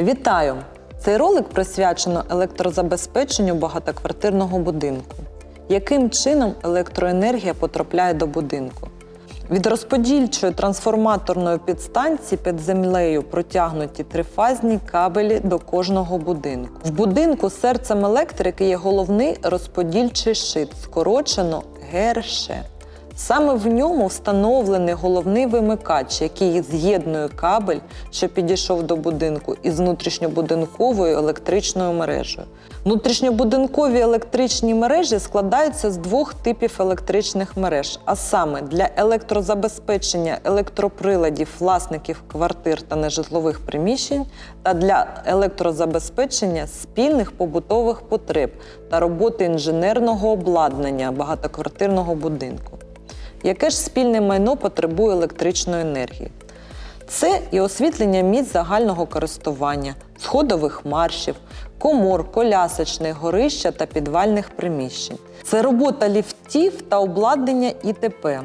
Вітаю! Цей ролик присвячено електрозабезпеченню багатоквартирного будинку. Яким чином електроенергія потрапляє до будинку? Від розподільчої трансформаторної підстанції під землею протягнуті трифазні кабелі до кожного будинку. В будинку серцем електрики є головний розподільчий шит, скорочено ГРШ. Саме в ньому встановлений головний вимикач, який з'єднує кабель, що підійшов до будинку, із внутрішньобудинковою електричною мережею. Внутрішньобудинкові електричні мережі складаються з двох типів електричних мереж, а саме для електрозабезпечення електроприладів власників квартир та нежитлових приміщень та для електрозабезпечення спільних побутових потреб та роботи інженерного обладнання багатоквартирного будинку. Яке ж спільне майно потребує електричної енергії? Це і освітлення місць загального користування, сходових маршів, комор, колясочних, горища та підвальних приміщень. Це робота ліфтів та обладнання ІТП,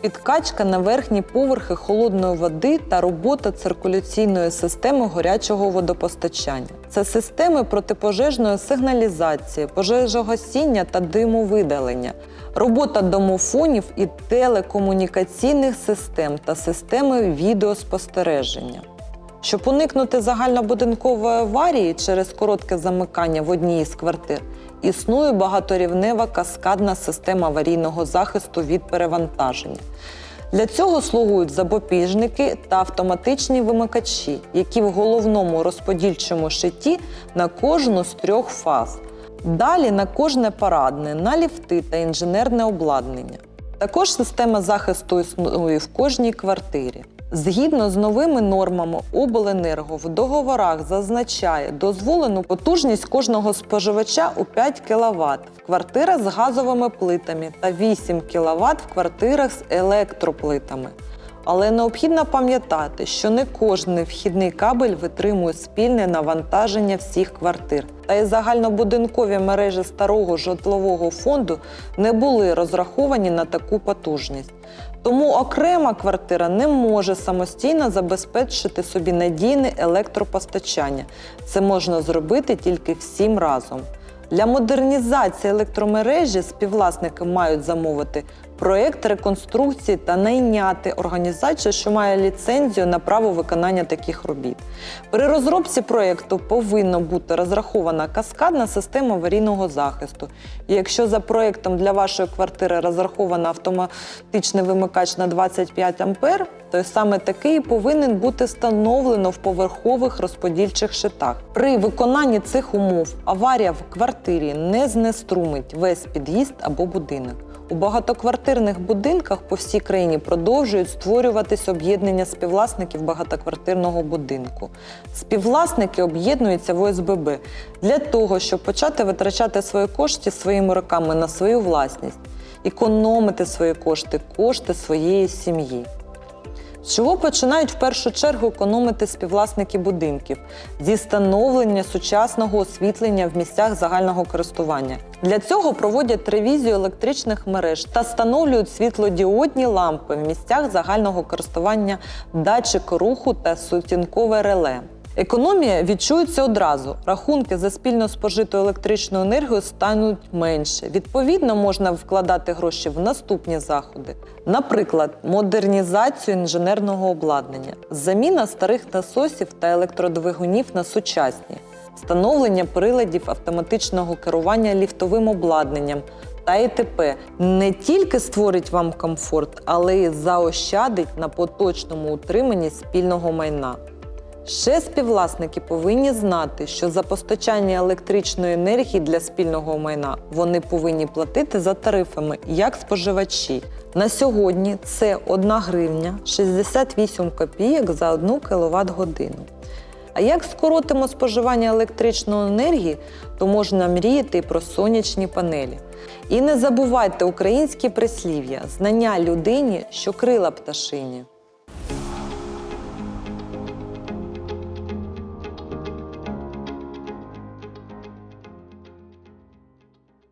підкачка на верхні поверхи холодної води та робота циркуляційної системи горячого водопостачання. Це системи протипожежної сигналізації, пожежогасіння та димовидалення, робота домофонів і телекомунікаційних систем та системи відеоспостереження. Щоб уникнути загальнобудинкової аварії через коротке замикання в одній із квартир, існує багаторівнева каскадна система аварійного захисту від перевантаження. Для цього слугують запобіжники та автоматичні вимикачі, які в головному розподільчому шиті на кожну з трьох фаз. Далі на кожне парадне, на ліфти та інженерне обладнання. Також система захисту існує в кожній квартирі. Згідно з новими нормами, обленерго в договорах зазначає дозволену потужність кожного споживача у 5 кВт в квартирах з газовими плитами та 8 кВт в квартирах з електроплитами. Але необхідно пам'ятати, що не кожний вхідний кабель витримує спільне навантаження всіх квартир. Та й загальнобудинкові мережі старого житлового фонду не були розраховані на таку потужність. Тому окрема квартира не може самостійно забезпечити собі надійне електропостачання. Це можна зробити тільки всім разом. Для модернізації електромережі співвласники мають замовити проєкт реконструкції та найняти організацію, що має ліцензію на право виконання таких робіт. При розробці проєкту повинна бути розрахована каскадна система аварійного захисту. І якщо за проєктом для вашої квартири розрахована автоматичний вимикач на 25 А, то саме такий повинен бути встановлено в поверхових розподільчих шитах. При виконанні цих умов аварія в квартирі не знеструмить весь під'їзд або будинок. У багатоквартирних будинках по всій країні продовжують створюватись об'єднання співвласників багатоквартирного будинку. Співвласники об'єднуються в ОСББ для того, щоб почати витрачати свої кошти своїми руками на свою власність, економити свої кошти, кошти своєї сім'ї. Чого починають в першу чергу економити співвласники будинків зі встановлення сучасного освітлення в місцях загального користування. Для цього проводять ревізію електричних мереж та встановлюють світлодіодні лампи в місцях загального користування, датчик руху та сутінкове реле. Економія відчується одразу. Рахунки за спільно спожиту електричну енергію стануть менше. Відповідно, можна вкладати гроші в наступні заходи. Наприклад, модернізацію інженерного обладнання, заміна старих насосів та електродвигунів на сучасні, встановлення приладів автоматичного керування ліфтовим обладнанням. Та ІТП не тільки створить вам комфорт, але й заощадить на поточному утриманні спільного майна. Ще співвласники повинні знати, що за постачання електричної енергії для спільного майна вони повинні платити за тарифами як споживачі. На сьогодні це 1 гривня 68 копійок за 1 кВт годину. А як скоротимо споживання електричної енергії, то можна мріяти про сонячні панелі. І не забувайте українські прислів'я знання людині, що крила пташині.